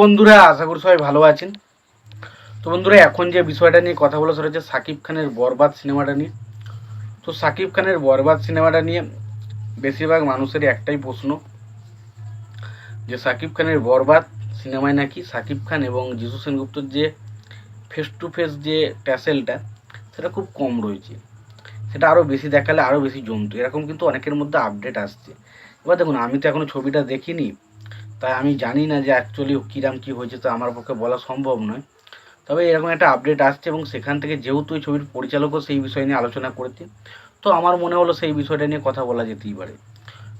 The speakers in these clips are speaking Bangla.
বন্ধুরা, আশা করি সবাই ভালো আছেন। তো বন্ধুরা, এখন যে বিষয়টা নিয়ে কথা বলা সেটা হচ্ছে সাকিব খানের বরবাদ সিনেমাটা নিয়ে। তো সাকিব খানের বরবাদ সিনেমাটা নিয়ে বেশিরভাগ মানুষেরই একটাই প্রশ্ন, যে সাকিব খানের বরবাদ সিনেমায় নাকি সাকিব খান এবং যিশু সেনগুপ্তর যে ফেস টু ফেস যে ট্যাসেলটা সেটা খুব কম রয়েছে। সেটা আরও বেশি দেখালে আরও বেশি জমতো এরকম কিন্তু অনেকের মধ্যে আপডেট আসছে। এবার দেখুন, আমি তো এখনও ছবিটা দেখিনি। তাই আমি জানি না যে অ্যাকচুয়ালি কিরাম কী হয়েছে, তো আমার পক্ষে বলা সম্ভব নয়। তবে এরকম একটা আপডেট আসছে এবং সেখান থেকে যেহেতু এই ছবির পরিচালকও সেই বিষয় নিয়ে আলোচনা করেছে, তো আমার মনে হলো সেই বিষয়টা নিয়ে কথা বলা যেতেই পারে।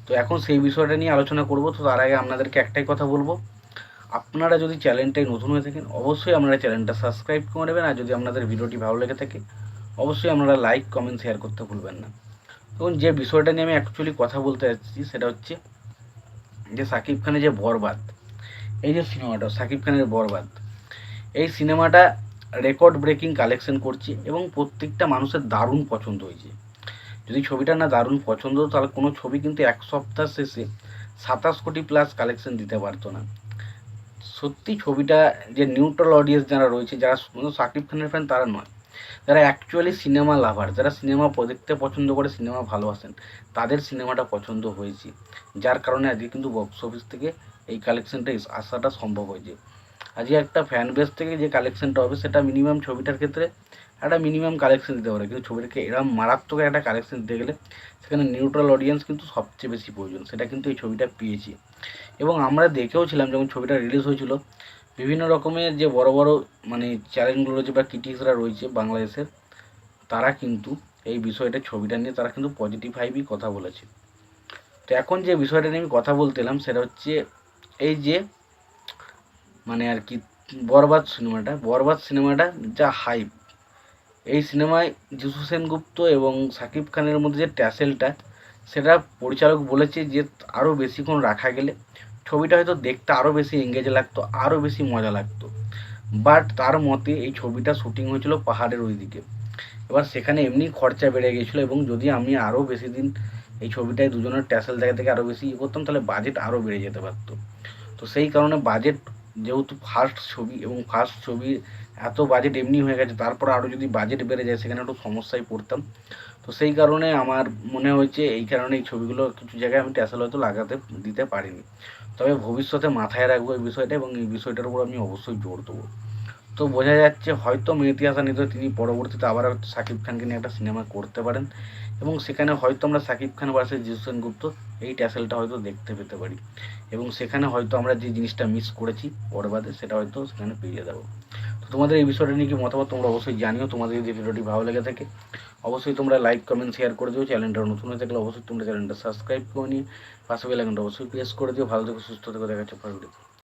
তো এখন সেই বিষয়টা নিয়ে আলোচনা করব, তো তার আগে আপনাদেরকে একটাই কথা বলব। আপনারা যদি চ্যানেলটাই নতুন হয়ে থাকেন, অবশ্যই আপনারা চ্যানেলটা সাবস্ক্রাইব করে নেবেন, আর যদি আপনাদের ভিডিওটি ভালো লেগে থাকে, অবশ্যই আপনারা লাইক কমেন্ট শেয়ার করতে ভুলবেন না। এবং যে বিষয়টা নিয়ে আমি অ্যাকচুয়ালি কথা বলতে যাচ্ছি, সেটা হচ্ছে যে সাকিব খানের যে বরবাদ, এই যে সিনেমাটা, সাকিব খানের বরবাদ, এই সিনেমাটা রেকর্ড ব্রেকিং কালেকশন করছে এবং প্রত্যেকটা মানুষের দারুণ পছন্দ হয়েছে। যদি ছবিটা না দারুণ পছন্দ তাহলে কোনো ছবি কিন্তু এক সপ্তাহ শেষে সাতাশ কোটি প্লাস কালেকশন দিতে পারতো না। সত্যি ছবিটা যে নিউট্রাল অডিয়েন্স যারা রয়েছে, যারা শুধু সাকিব খানের ফ্যান তারা নয়। যারা অ্যাকচুয়ালি সিনেমা লাভার যারা সিনেমা দেখতে পছন্দ করে সিনেমা ভালোবাসেন, তাদের সিনেমাটা পছন্দ হয়েছে। যার কারণে আজকে কিন্তু বক্স অফিস থেকে এই কালেকশনটা আসাটা সম্ভব হয়েছে। আজকে একটা ফ্যান বেস থেকে যে কালেকশনটা হবে, সেটা মিনিমাম ছবিটার ক্ষেত্রে একটা মিনিমাম কালেকশন দিতে পারে। কিন্তু ছবিটাকে এরকম মারাত্মক একটা কালেকশন দিতে গেলে, সেখানে নিউট্রাল অডিয়েন্স কিন্তু সবচেয়ে বেশি প্রয়োজন। সেটা কিন্তু এই ছবিটা পেয়েছি। এবং আমরা দেখেও ছিলাম, যখন ছবিটা রিলিজ হয়েছিল বিভিন্ন রকমের যে বড় বড় মানে চ্যানেলগুলো রয়েছে বা ক্রিটিক্সরা রয়েছে বাংলাদেশের, তারা কিন্তু এই বিষয়টা, ছবিটা নিয়ে তারা কিন্তু পজিটিভ ভাইবই কথা বলেছে। তো এখন যে বিষয়টা নিয়ে আমি কথা বলতে এলাম, সেটা হচ্ছে এই যে মানে আর কি, বরবাদ সিনেমাটা বরবাদ সিনেমাটা যা হাইপ এই সিনেমায় যিশু সেনগুপ্ত এবং সাকিব খানের মধ্যে যে ট্যাসেলটা সেটা পরিচালক বলেছে যে আরও বেশিক্ষণ রাখা গেলে ছবিটা হয়তো দেখতে আরও বেশি এঙ্গেজ লাগতো আরও বেশি মজা লাগতো। বাট তার মতে এই ছবিটা শুটিং হয়েছিল পাহাড়ের ওই দিকে এবার সেখানে এমনি খরচা বেড়ে গেছিল এবং যদি আমি আরও বেশি দিন এই ছবিটায় দুজনের ট্যাসেল জায়গা থেকে আরও বেশি ইয়ে করতাম, তাহলে বাজেট আরও বেড়ে যেতে পারতো। তো সেই কারণে বাজেট যেহেতু ফার্স্ট ছবি এবং ফার্স্ট ছবি এত বাজেট এমনি হয়ে গেছে, তারপর আরও যদি বাজেট বেড়ে যায়, সেখানে একটু সমস্যায় পড়তাম। তো সেই কারণে আমার মনে হয়েছে, এই কারণে এই ছবিগুলো কিছু জায়গায় আমি ট্যাসেল হয়তো লাগাতে, দিতে পারিনি। তবে ভবিষ্যতে মাথায় রাখব এই বিষয়টা এবং এই বিষয়টার উপর আমি অবশ্যই জোর দেবো। তো বোঝা যাচ্ছে হয়তো মেহেতি হাসান নিতে তিনি পরবর্তীতে আবার সাকিব খানকে নিয়ে একটা সিনেমা করতে পারেন। এবং সেখানে হয়তো আমরা সাকিব খান ভার্সেস জিসু সেনগুপ্ত এই ট্যাসেলটা হয়তো দেখতে পেতে পারি। এবং সেখানে হয়তো আমরা যে জিনিসটা মিস করেছি বরবাদে সেটা হয়তো সেখানে পেয়ে যাব। তো তোমাদের এই বিষয়টা নিয়ে কি মতামত তোমরা অবশ্যই জানিও। তোমাদের যদি ভিডিওটি ভালো লেগে থাকে, অবশ্যই তোমরা লাইক কমেন্ট শেয়ার করে দিও। চ্যানেলটা নতুন হয়ে থাকলে অবশ্যই তোমরা চ্যানেলটা সাবস্ক্রাইব করে নিয়ে পাশে বেলাইকনটা অবশ্যই প্রেস করে দিও। ভালো থেকো, সুস্থ থেকো। দেখা হচ্ছে পরের ভিডিওতে।